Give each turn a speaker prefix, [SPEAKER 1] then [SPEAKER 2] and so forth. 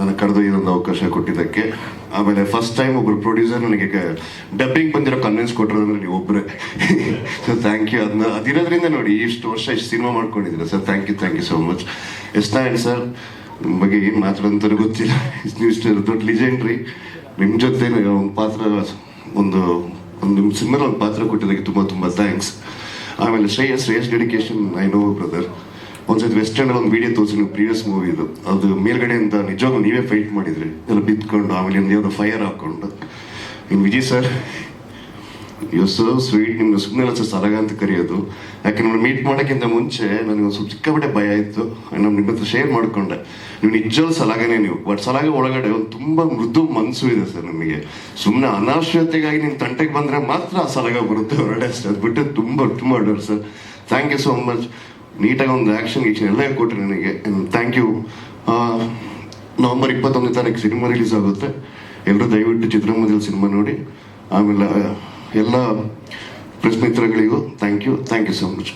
[SPEAKER 1] ನನಗೆ ಒಂದು ಅವಕಾಶ ಕೊಟ್ಟಿದ್ದಕ್ಕೆ. ಆಮೇಲೆ ಫಸ್ಟ್ ಟೈಮ್ ಒಬ್ಬರು ಪ್ರೊಡ್ಯೂಸರ್ ನನಗೆ ಡಬ್ಬಿಂಗ್ ಬಂದಿರೋ ಕನ್ವಿನ್ಸ್ ಕೊಟ್ಟಿರೋದ್ರೆ ನೀವು ಒಬ್ಬರೇ ಸರ್ ಥ್ಯಾಂಕ್ ಯು ಅದನ್ನ ಅದಿರೋದ್ರಿಂದ ನೋಡಿ, ಇಷ್ಟು ವರ್ಷ ಇಷ್ಟು cinema ಮಾಡ್ಕೊಂಡಿದ್ದೀರ. Sir thank you thank you so much yes sir, ನಿಮ್ಮ ಬಗ್ಗೆ ಏನು ಮಾತಾಡೋಂತಾರು ಗೊತ್ತಿಲ್ಲ. ನೀವು ಇಷ್ಟು ದೊಡ್ಡ ಲಿಜೆಂಡ್ರಿ ನಿಮ್ಮ ಜೊತೆ ಒಂದು ಪಾತ್ರ, ಒಂದು ಒಂದು ಸಿನಿಮಾದಲ್ಲಿ ಒಂದು ಪಾತ್ರ ಕೊಟ್ಟಿದ್ದಕ್ಕೆ ತುಂಬ ತುಂಬ ಥ್ಯಾಂಕ್ಸ್ ಆಮೇಲೆ Shreyas Shreyas dedication I know brother ಒಂದ್ಸತಿ ವೆಸ್ಟರ್ನ್ ಒಂದು ವಿಡಿಯೋ ತೋರಿಸಿ ಪ್ರೀವಿಯಸ್ ಮೂವಿದು ಅದು ಮೇಲ್ಗಡೆಯಿಂದ ನಿಜವಾಗ್ಲೂ ನೀವೇ ಫೈಟ್ ಮಾಡಿದ್ರಿ, ಎಲ್ಲ ಬಿತ್ಕೊಂಡು, ಆಮೇಲೆ ಯಾವುದೋ ಫೈರ್ ಹಾಕೊಂಡು ಇನ್ನು Vijay sir you sir sweet ನಿಮ್ಗೆ ಸುಮ್ಮನೆ ಸರ್ ಸಲಗ ಅಂತ ಕರೆಯೋದು. ಯಾಕೆ ನಿಮ್ಮನ್ನ ಮೀಟ್ ಮಾಡೋಕ್ಕಿಂತ ಮುಂಚೆ ನನಗೆ ಒಂದು ಸ್ವಲ್ಪ ಸಿಕ್ಕಾಪಟ್ಟೆ ಭಯ ಆಯಿತು. ನಮ್ಮ ನಿಮ್ಮ ಹತ್ರ ಶೇರ್ ಮಾಡಿಕೊಂಡೆ. ನೀವು ನಿಜವಾದ ಸಲಗನೇ ನೀವು. ಬಟ್ ಸಲಗ ಒಳಗಡೆ ಒಂದು ತುಂಬ ಮೃದು ಮನಸ್ಸು ಇದೆ ಸರ್ ನಿಮಗೆ. ಸುಮ್ಮನೆ ಅನಾಶ್ಯತೆಗಾಗಿ ನಿಮ್ಮ ತಂಟೆಗೆ ಬಂದರೆ ಮಾತ್ರ ಆ ಸಲಗ ಬರುತ್ತೆ ಹೊರಡೆ ಅಷ್ಟೇ. ಅದು ಬಿಟ್ಟು ತುಂಬ ತುಂಬ ಒಳ್ಳೆಯವರು sir thank you so much ನೀಟಾಗಿ ಒಂದು ಆ್ಯಕ್ಷನ್ ಗೀಕ್ಷನ್ ಎಲ್ಲ ಕೊಟ್ಟರೆ ನನಗೆ. ಥ್ಯಾಂಕ್ ಯು ನವಂಬರ್ ಇಪ್ಪತ್ತೊಂದನೇ ತಾರೀಕು ಸಿನಿಮಾ ರಿಲೀಸ್ ಆಗುತ್ತೆ. ಎಲ್ಲರೂ ದಯವಿಟ್ಟು ಚಿತ್ರಮಂದಿರ ಸಿನಿಮಾ ನೋಡಿ. ಆಮೇಲೆ ಎಲ್ಲ press ಮಿತ್ರಗಳಿಗೂ thank you thank you so much